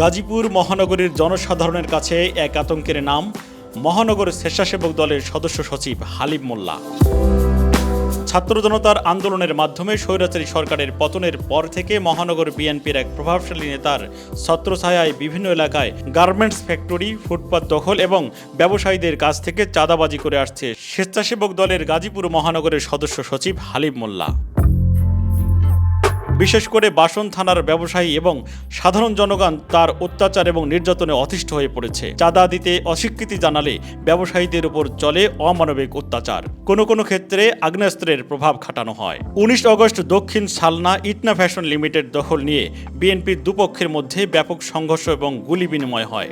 গাজীপুর মহানগরীর জনসাধারণের কাছে এক আতঙ্কের নাম, মহানগর স্বেচ্ছাসেবক দলের সদস্য সচিব হালিম মোল্লা। ছাত্র জনতার আন্দোলনের মাধ্যমে স্বৈরাচারী সরকারের পতনের পর থেকে মহানগর বিএনপির এক প্রভাবশালী নেতার ছত্রছায়ায় বিভিন্ন এলাকায় গার্মেন্টস ফ্যাক্টরি, ফুটপাত দখল এবং ব্যবসায়ীদের কাছ থেকে চাঁদাবাজি করে আসছে স্বেচ্ছাসেবক দলের গাজীপুর মহানগরের সদস্য সচিব হালিম মোল্লা। বিশেষ করে বাসন থানার ব্যবসায়ী এবং সাধারণ জনগণ তার অত্যাচার এবং নির্যাতনে অতিষ্ঠ হয়ে পড়েছে। চাঁদা দিতে অস্বীকৃতি জানালে ব্যবসায়ীদের উপর চলে অমানবিক অত্যাচার। কোনো কোনো ক্ষেত্রে আগ্নেয়াস্ত্রের প্রভাব খাটানো হয়। উনিশ আগস্ট দক্ষিণ সালনা ইটনা ফ্যাশন লিমিটেড দখল নিয়ে বিএনপির দুপক্ষের মধ্যে ব্যাপক সংঘর্ষ এবং গুলি বিনিময় হয়।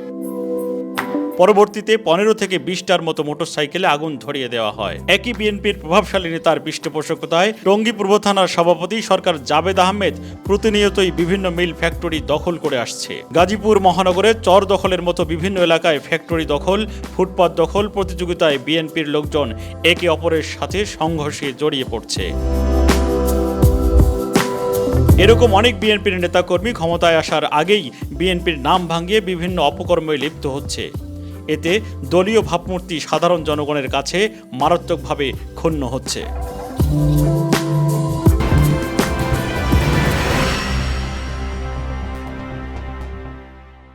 পরবর্তীতে পনেরো থেকে বিশটার মতো মোটরসাইকেলে আগুন ধরিয়ে দেওয়া হয়। একই বিএনপির প্রভাবশালী নেতার পৃষ্ঠপোষকতায় টঙ্গী পূর্ব থানার সভাপতি সরকার জাবেদ আহমেদ প্রতিনিয়তই বিভিন্ন মিল ফ্যাক্টরি দখল করে আসছে। গাজীপুর মহানগরে চর দখলের মতো বিভিন্ন এলাকায় ফ্যাক্টরি দখল, ফুটপাত দখল প্রতিযোগিতায় বিএনপির লোকজন একে অপরের সাথে সংঘর্ষে জড়িয়ে পড়ছে। এরকম অনেক বিএনপির নেতাকর্মী ক্ষমতায় আসার আগেই বিএনপির নাম ভাঙিয়ে বিভিন্ন অপকর্মে লিপ্ত হচ্ছে। এতে দলীয় ভাবমূর্তি সাধারণ জনগণের কাছে মারাত্মকভাবে ক্ষুণ্ণ হচ্ছে।